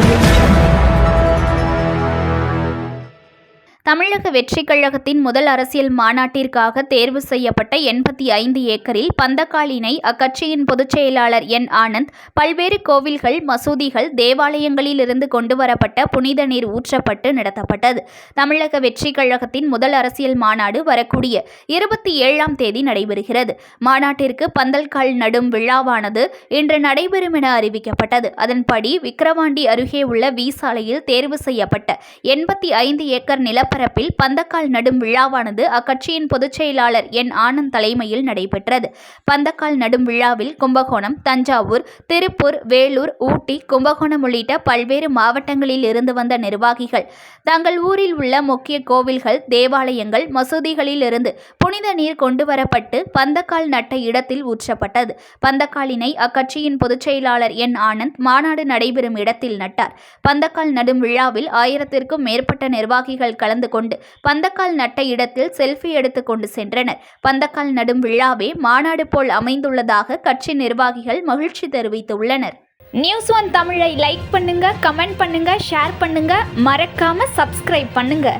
audio தமிழக வெற்றிக் கழகத்தின் முதல் அரசியல் மாநாட்டிற்காக தேர்வு செய்யப்பட்ட எண்பத்தி ஐந்து ஏக்கரில் பந்தக்காலினை அக்கட்சியின் பொதுச் செயலாளர் என் ஆனந்த் பல்வேறு கோவில்கள் மசூதிகள் தேவாலயங்களிலிருந்து கொண்டுவரப்பட்ட புனித நீர் ஊற்றப்பட்டு நடத்தப்பட்டது. தமிழக வெற்றிக் கழகத்தின் முதல் அரசியல் மாநாடு வரக்கூடிய இருபத்தி ஏழாம் தேதி நடைபெறுகிறது. மாநாட்டிற்கு பந்தல்கால் நடும் விழாவானது இன்று நடைபெறும் என அறிவிக்கப்பட்டது. அதன்படி விக்கிரவாண்டி அருகே உள்ள வி சாலையில் தேர்வு செய்யப்பட்ட எண்பத்தி ஐந்து ஏக்கர் பரப்பில் பந்தக்கால் நடும் விழாவானது அக்கட்சியின் பொதுச் செயலாளர் என் ஆனந்த் தலைமையில் நடைபெற்றது. பந்தக்கால் நடும் விழாவில் கும்பகோணம் தஞ்சாவூர் திருப்பூர் வேலூர் ஊட்டி கும்பகோணம் உள்ளிட்ட பல்வேறு மாவட்டங்களில் இருந்து வந்த நிர்வாகிகள் தங்கள் ஊரில் உள்ள முக்கிய கோவில்கள் தேவாலயங்கள் மசூதிகளில் இருந்து புனித நீர் கொண்டுவரப்பட்டு பந்தக்கால் நட்ட இடத்தில் ஊற்றப்பட்டது. பந்தக்காலினை அக்கட்சியின் பொதுச் செயலாளர் என் ஆனந்த் மாநாடு நடைபெறும் இடத்தில் நட்டார். பந்தக்கால் நடும் விழாவில் ஆயிரத்திற்கும் மேற்பட்ட நிர்வாகிகள் கலந்து கொண்டு பந்தக்கால் நட்ட இடத்தில் செல்ஃபி எடுத்து கொண்டு சென்றனர். பந்தக்கால் நடும் விழாவே மாநாடு போல் அமைந்துள்ளதாக கட்சி நிர்வாகிகள் மகிழ்ச்சி தெரிவித்துள்ளனர். நியூஸ் ஒன் தமிழை லைக் பண்ணுங்க கமெண்ட் பண்ணுங்க ஷேர் பண்ணுங்க. மறக்காம சப்ஸ்கிரைப் பண்ணுங்க.